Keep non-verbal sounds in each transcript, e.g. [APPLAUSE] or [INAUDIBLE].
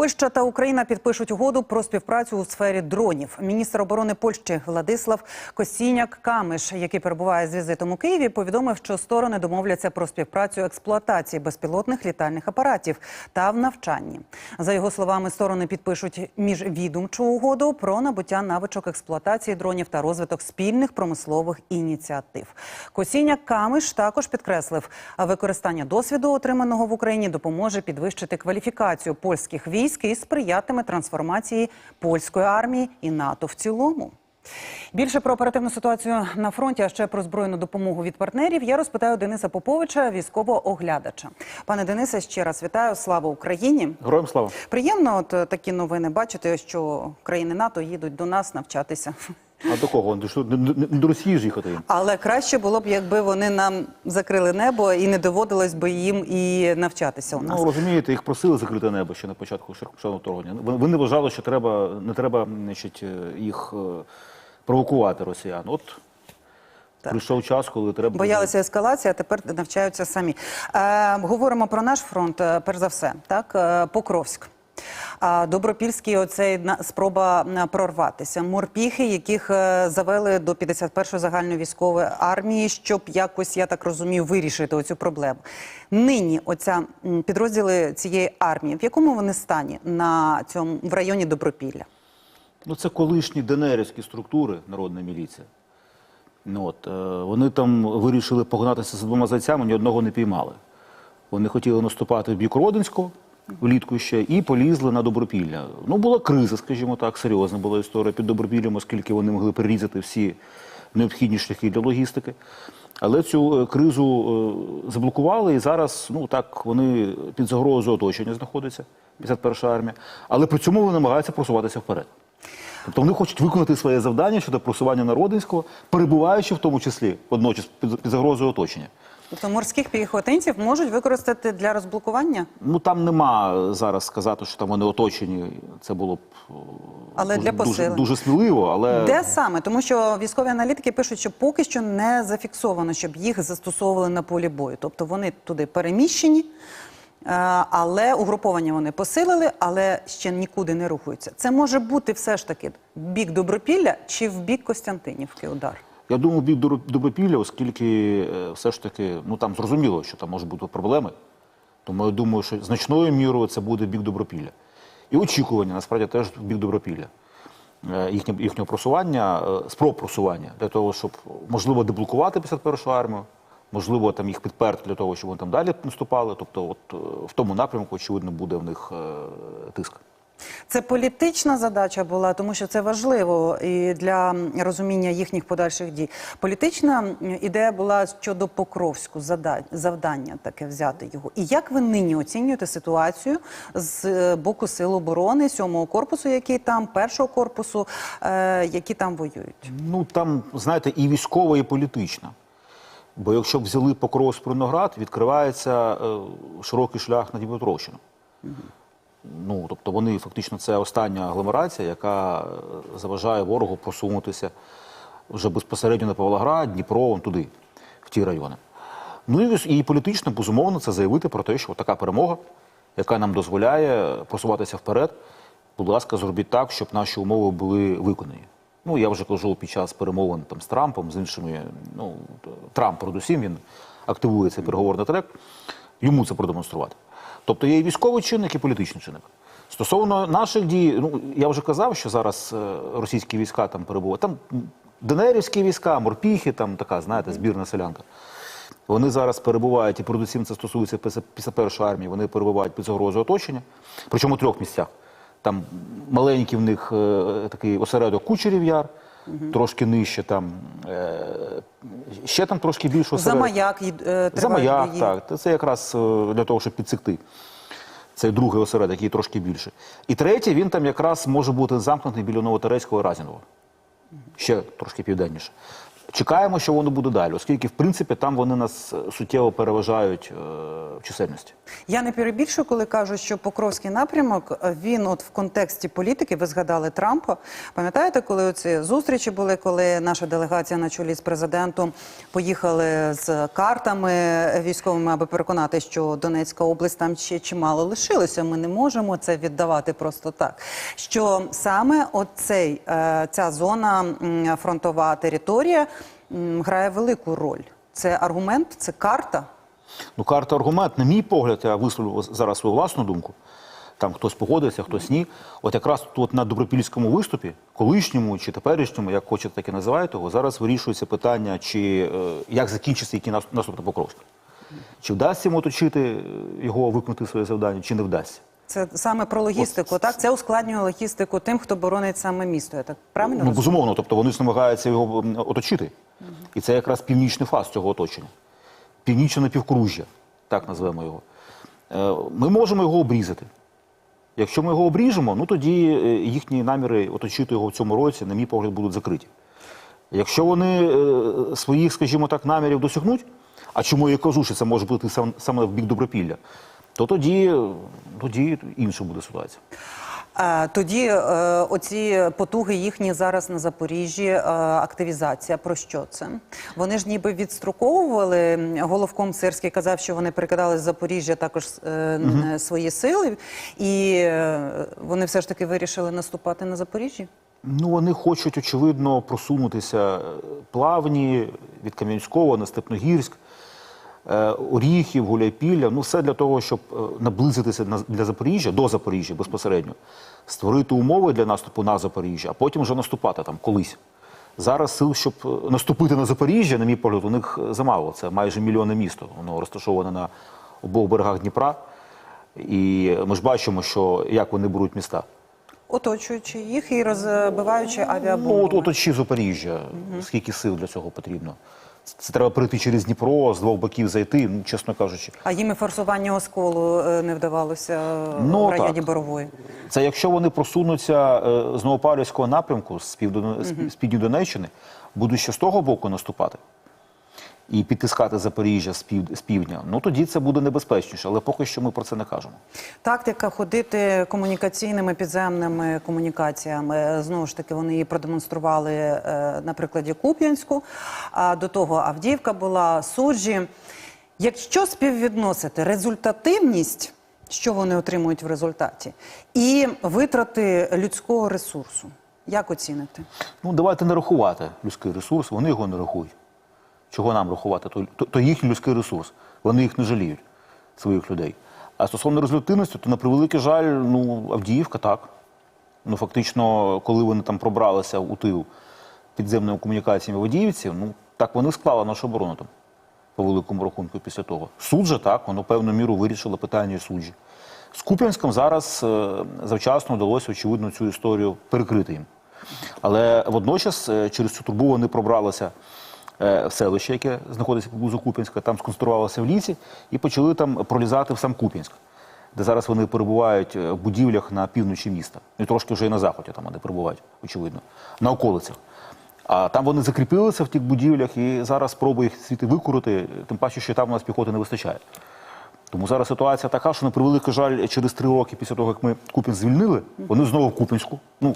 Польща та Україна підпишуть угоду про співпрацю у сфері дронів. Міністр оборони Польщі Владислав Косіняк Камиш, який перебуває з візитом у Києві, повідомив, що сторони домовляться про співпрацю експлуатації безпілотних літальних апаратів та в навчанні. За його словами, сторони підпишуть міжвідомчу угоду про набуття навичок експлуатації дронів та розвиток спільних промислових ініціатив. Косіняк Камиш також підкреслив, використання досвіду, отриманого в Україні, допоможе підвищити кваліфікацію польських військ і сприятиме трансформації польської армії і НАТО в цілому. Більше про оперативну ситуацію на фронті, а ще про збройну допомогу від партнерів. Я розпитаю Дениса Поповича, військового оглядача. Пане Денисе, ще раз вітаю. Слава Україні! Героям слава. Приємно, от е, такі новини бачити, що країни НАТО їдуть до нас навчатися. А до кого? До, що, до, Росії ж їхати їм? Але краще було б, якби вони нам закрили небо і не доводилось би їм і навчатися у нас. Ну, розумієте, їх просили закрити небо ще на початку широкого вторгнення. Вони, вони вважали, що треба, не треба значить, е, їх е, провокувати росіян. От Так. прийшов час, коли треба... Боялися ескалації, а тепер навчаються самі. Е, говоримо про наш фронт, е, перш за все, так е, Покровськ. Добропільський оцей спроба прорватися. Морпіхи, яких е, завели до 51-ї загальної військової армії, щоб якось, я так розумію, вирішити оцю проблему. Нині оця підрозділи цієї армії, в якому вони стані на цьому в районі Добропілля? Ну, це колишні ДНРівські структури, народна міліція. Ну, от, е, вони там вирішили погнатися з двома зайцями, ні одного не піймали. Вони хотіли наступати в бік влітку ще і полізли на Добропілля. Ну, була криза, скажімо так, серйозна була історія під Добропіллям, оскільки вони могли перерізати всі необхідні шляхи для логістики. Але цю е, кризу е, заблокували, і зараз ну так вони під загрозою оточення знаходяться, 51-ша армія. Але при цьому вони намагаються просуватися вперед. Тобто вони хочуть виконати своє завдання щодо просування Народинського, перебуваючи в тому числі водночас під, під загрозою оточення. Тобто морських піхотинців можуть використати для розблокування, Ну там нема зараз сказати, що там вони оточені. Це було б Але дуже, для дуже, дуже сміливо, але Де саме? Тому що військові аналітики пишуть, що поки що не зафіксовано, щоб їх застосовували на полі бою. Тобто вони туди переміщені, е, але угруповання вони посилили, але ще нікуди не рухаються. Це може бути все ж таки в бік Добропілля чи в бік Костянтинівки удар. Я думаю, бік Добропілля, оскільки е, все ж таки, ну там зрозуміло, що там можуть бути проблеми. Тому я думаю, що значною мірою це буде бік Добропілля. І очікування насправді теж бік Добропілля. Е, Їхнє, їхнього просування, е, спроб просування для того, щоб можливо деблокувати 51-ю армію, можливо, там їх підперти для того, щоб вони там далі наступали. Тобто, от в тому напрямку, очевидно, буде в них тиск. Це політична задача була, тому що це важливо і для розуміння їхніх подальших дій. Політична ідея була щодо Покровську завдання таке взяти його. І як ви нині оцінюєте ситуацію з е, боку сил оборони сьомого корпусу, який там, першого корпусу, е, які там воюють? Ну там, знаєте, і військова, і політична. Бо якщо б взяли Покровськ Проноград, відкривається е, широкий шлях на Дніпропетровщину. Ну, тобто вони фактично це остання агломерація, яка е, заважає ворогу просунутися вже безпосередньо на Павлоград, Дніпро, туди, в ті райони. Ну і, і політично, безумовно, це заявити про те, що така перемога, яка нам дозволяє просуватися вперед, будь ласка, зробіть так, щоб наші умови були виконані. Ну, я вже кажу під час перемовин там, з Трампом, з іншими. Ну, Трамп, передусім, він активує цей переговорний трек, йому це продемонструвати. Тобто є і військовий чинник, і політичний чинник. Стосовно наших дій, ну я вже казав, що зараз е, російські війська там перебувають. Там м, ДНРівські війська, морпіхи, там така, знаєте, збірна селянка. Вони зараз перебувають, і передусім це стосується після- після першої армії, вони перебувають під загрозою оточення, причому в трьох місцях. Там маленький в них е, такий осередок Кучерів Яр, трошки нижче там, е, ще там трошки більше За маяк е, За маяк, бої. так. Це якраз е, для того, щоб підсекти. Це другий осередок, який трошки більше. І третій, він там якраз може бути замкнутий біля Новотерецького і Разіного. Ще трошки південніше. Чекаємо, що воно буде далі, оскільки, в принципі, там вони нас е, суттєво переважають е, в чисельності. Я не перебільшую, коли кажу, що Покровський напрямок е, він, от в контексті політики, ви згадали Трампа. Пам'ятаєте, коли оці зустрічі були, коли наша делегація на чолі з президентом поїхали з картами військовими, аби переконати, що Донецька область там ще чимало лишилося. Ми не можемо це віддавати просто так. Що саме оцей ця зона фронтова територія грає велику роль. Це аргумент, це карта. Ну, карта аргумент, на мій погляд, я висловлю зараз свою власну думку. Там хтось погодиться, хтось ні. От якраз тут на добропільському виступі, колишньому чи теперішньому, як хочете, так і називаєте його, зараз вирішується питання, чи е, як закінчиться який нас- наступ на Покровськ. Чи вдасться йому оточити е, його виконати своє завдання, чи не вдасться. Це саме про логістику, так? Це ускладнює логістику тим, хто боронить саме місто. Я так правильно Ну, розумію? безумовно, тобто вони ж намагаються його м, оточити. І це якраз північний фаз цього оточення. Північне напівкружжя, так назвемо його. Е, Ми можемо його обрізати. Якщо ми його обріжемо, ну тоді е, їхні наміри оточити його в цьому році, на мій погляд, будуть закриті. Якщо вони е, своїх, скажімо так, намірів досягнуть, а чому я кажу, що це може бути сам- саме в бік добропілля, то тоді, тоді інша буде ситуація. Тоді е, оці потуги їхні зараз на Запоріжжі, е, активізація. Про що це? Вони ж ніби відстроковували. Головком Сирський казав, що вони перекидали з Запоріжжя також е, свої сили, і вони все ж таки вирішили наступати на Запоріжжі. Ну, вони хочуть, очевидно, просунутися плавні від Кам'янського на Степногірськ, Оріхів, Гуляйпілля. Ну, все для того, щоб е, наблизитися на- для Запоріжжя, до Запоріжжя безпосередньо, створити умови для наступу на Запоріжжя, а потім вже наступати там колись. Зараз сил, щоб е, наступити на Запоріжжя, на мій погляд, у них е, замало. Це майже мільйонне місто. Воно розташоване на обох берегах Дніпра. І ми ж бачимо, що як вони беруть міста. Оточуючи їх і розбиваючи Ну, авіабомби. от, оточі Запоріжжя, скільки сил для цього потрібно. Це, треба прийти через Дніпро, з двох боків зайти, ну, чесно кажучи. А їм і форсування осколу е, не вдавалося е, Ну, в районі так. Борової. Це якщо вони просунуться е, з Новопавлівського напрямку, з, півдон... угу. з півдні Донеччини, будуть ще з того боку наступати і підтискати Запоріжжя з, пів... з півдня, ну тоді це буде небезпечніше, але поки що ми про це не кажемо. Тактика ходити комунікаційними підземними комунікаціями. Знову ж таки, вони її продемонстрували е, на прикладі Куп'янську. А до того Авдіївка була суджі. Якщо співвідносити результативність, що вони отримують в результаті, і витрати людського ресурсу, як оціните? Ну, давайте не рахувати людський ресурс, вони його не рахують. Чого нам рахувати? То, то, то їхній людський ресурс. Вони їх не жаліють, своїх людей. А стосовно результативності, то на превеликий жаль, ну, Авдіївка так. Ну, фактично, коли вони там пробралися у тил підземними комунікаціями в Авдіївці, ну, так вони склали нашу оборону там, по великому рахунку після того. Суд же так, воно певну міру вирішило питання суджі. З Куп'янськом зараз е, завчасно вдалося, очевидно, цю історію перекрити їм. Але водночас е, через цю трубу вони пробралися селище, яке знаходиться поблизу Куп'янська, там сконцентрувалися в лісі і почали там пролізати в сам Куп'янськ, де зараз вони перебувають е, в будівлях на півночі міста. Ну і трошки вже і на заході, там, де перебувають, очевидно, на околицях. А там вони закріпилися в тих будівлях і зараз спробує їх звідти викурити, тим паче, що там у нас піхоти не вистачає. Тому зараз ситуація така, що на превеликий жаль, через три роки після того, як ми Куп'янськ звільнили, вони знову в Куп'янську. Ну,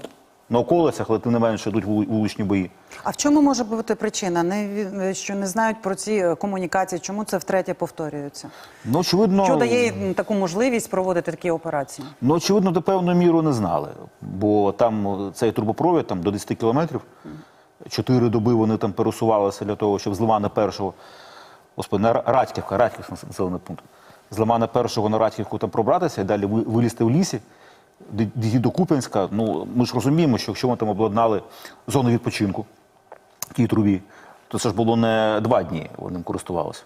на околицях, але тим не менше йдуть вули- вуличні бої. А в чому може бути причина? Не ві- що не знають про ці е, комунікації, чому це втретє повторюється? Ну, очевидно, Що дає їм таку можливість проводити такі операції? ну, очевидно, до певної міри не знали. Бо там е, цей трубопровід там, до 10 кілометрів. Чотири доби вони там пересувалися для того, щоб з Лимана першого, господи, на Ра- Радьківка, Радьківський населений пункт. З Лимана першого на Радьківку там пробратися і далі ви- вилізти в лісі, до Куп'янська. Ну, ми ж розуміємо, що якщо вони там обладнали зону відпочинку тій трубі, то це ж було не два дні, вони користувалися,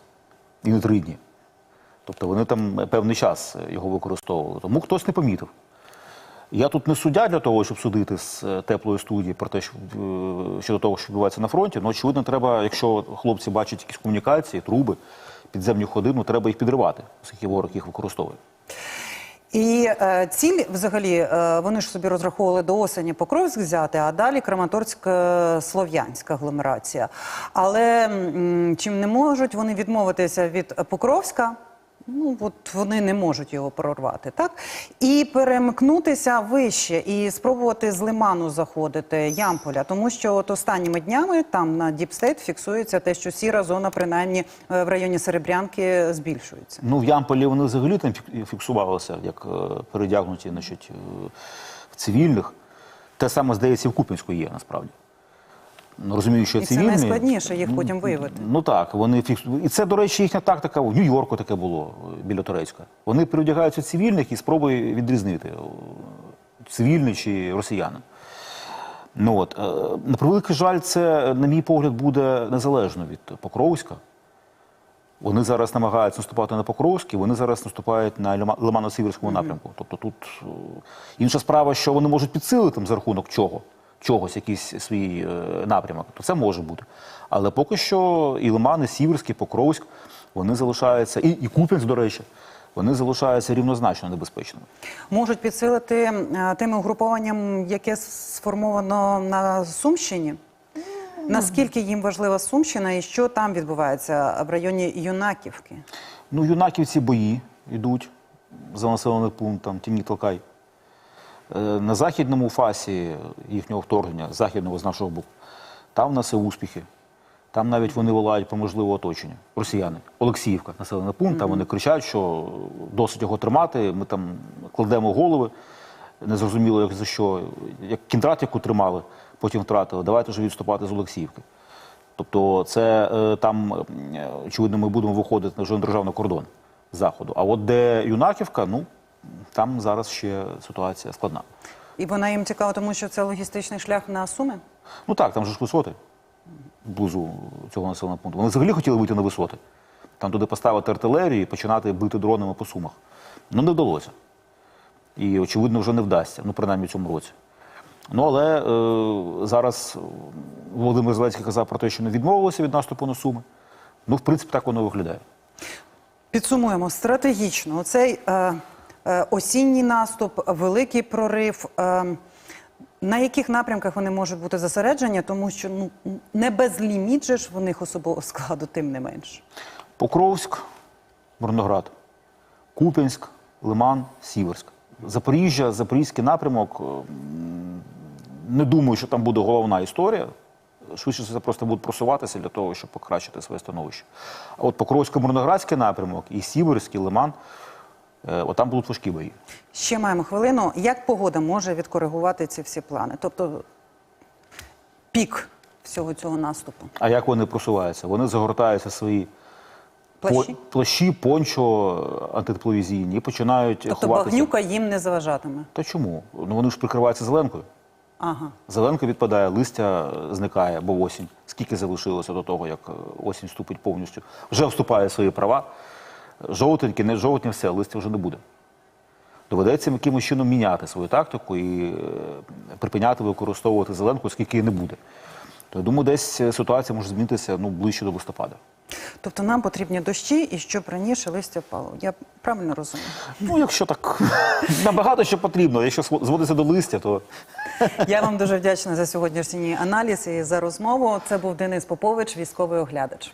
і не три дні. Тобто вони там певний час його використовували. Тому хтось не помітив. Я тут не суддя для того, щоб судити з е, теплої студії про те, що е, щодо того, що відбувається на фронті. Ну, очевидно, треба, якщо хлопці бачать якісь комунікації, труби, підземні ходи, ну треба їх підривати, оскільки ворог їх використовує. І е, ціль, взагалі, е, вони ж собі розраховували до осені Покровськ взяти, а далі Краматорськ-Слов'янська агломерація. Але м, чим не можуть вони відмовитися від Покровська, ну от вони не можуть його прорвати, так? І перемкнутися вище і спробувати з лиману заходити Ямполя, тому що от останніми днями там на Діпстейт фіксується те, що сіра зона, принаймні е, в районі Серебрянки, збільшується. Ну, в Ямполі вони взагалі там фік- фіксувалися, як е, передягнуті значить, е, в цивільних. Те саме, здається, в Куп'янську є насправді. Ну, Розумію, що І це цивільні... найскладніше їх потім виявити. Ну так, вони фіксують. І це, до речі, їхня тактика в Нью-Йорку таке було біля Турецька. Вони переодягаються цивільних і спробують відрізнити, цивільний чи росіянин. Ну, от, е, на превеликий жаль, це, на мій погляд, буде незалежно від Покровська. Вони зараз намагаються наступати на Покровськ, і вони зараз наступають на Лимано-Сіверському напрямку. Тобто тут е, інша справа, що вони можуть підсилити там за рахунок чого, чогось, якийсь свій е, напрямок, то це може бути. Але поки що і Лиман, і Сіверський, Покровськ, вони залишаються, і, і Куп'янськ, до речі, вони залишаються рівнозначно небезпечними. Можуть підсилити е, тим угрупованням, яке сформовано на Сумщині. Наскільки їм важлива Сумщина і що там відбувається в районі Юнаківки? Ну, юнаківці бої йдуть за населений пункт, там Тімні Толкай. Е, На західному фасі їхнього вторгнення, західного з нашого боку, там в нас і успіхи. Там навіть вони волають про можливе оточення. Росіяни. Олексіївка, населений пункт, там вони кричать, що досить його тримати, ми там кладемо голови, незрозуміло як за що. Як кіндрат, яку тримали, потім втратили, давайте вже відступати з Олексіївки. Тобто, це е, там, е, очевидно, ми будемо виходити вже на державний кордон заходу. А от де Юнаківка, ну там зараз ще ситуація складна. І вона їм цікава, тому що це логістичний шлях на Суми. Ну так, там же ж висоти близу цього населеного пункту. Вони взагалі хотіли вийти на висоти. Там туди поставити артилерію і починати бити дронами по сумах. Ну не вдалося. І, очевидно, вже не вдасться, ну, принаймні в цьому році. Ну, але е, зараз Володимир Зеленський казав про те, що не відмовилося від наступу на Суми. Ну, в принципі, так воно виглядає. Підсумуємо стратегічно. Оцей е, осінній наступ, великий прорив. Е, на яких напрямках вони можуть бути зосереджені, тому що ну не безліміт же ж в них особового складу, тим не менш. Покровськ, Мирноград, Куп'янськ, Лиман, Сіверськ. Запоріжжя, Запорізький напрямок. Не думаю, що там буде головна історія. Швидше все просто будуть просуватися для того, щоб покращити своє становище. А от Покровсько-Мирноградський напрямок і Сіверський, Лиман, е, от там будуть важкі бої. Ще маємо хвилину. Як погода може відкоригувати ці всі плани? Тобто пік всього цього наступу. А як вони просуваються? Вони загортаються свої Плащі? плащі пончо антитепловізійні і починають Тобто ховатися. багнюка їм не заважатиме. Та чому? Ну вони ж прикриваються зеленкою. Ага. Зеленка відпадає, листя зникає, бо осінь. Скільки залишилося до того, як е, осінь вступить повністю? Вже вступає в свої права. Жовтенькі, не жовтні, все, листя вже не буде. Доведеться якимось чином міняти свою тактику і е, припиняти використовувати зеленку, скільки її не буде. То я думаю, десь е, ситуація може змінитися ну, ближче до листопада. Тобто нам потрібні дощі і щоб раніше листя впало. Я правильно розумію? Ну, якщо так [LAUGHS] набагато що потрібно, якщо зводиться до листя, то [LAUGHS] Я вам дуже вдячна за сьогоднішній аналіз і за розмову. Це був Денис Попович, військовий оглядач.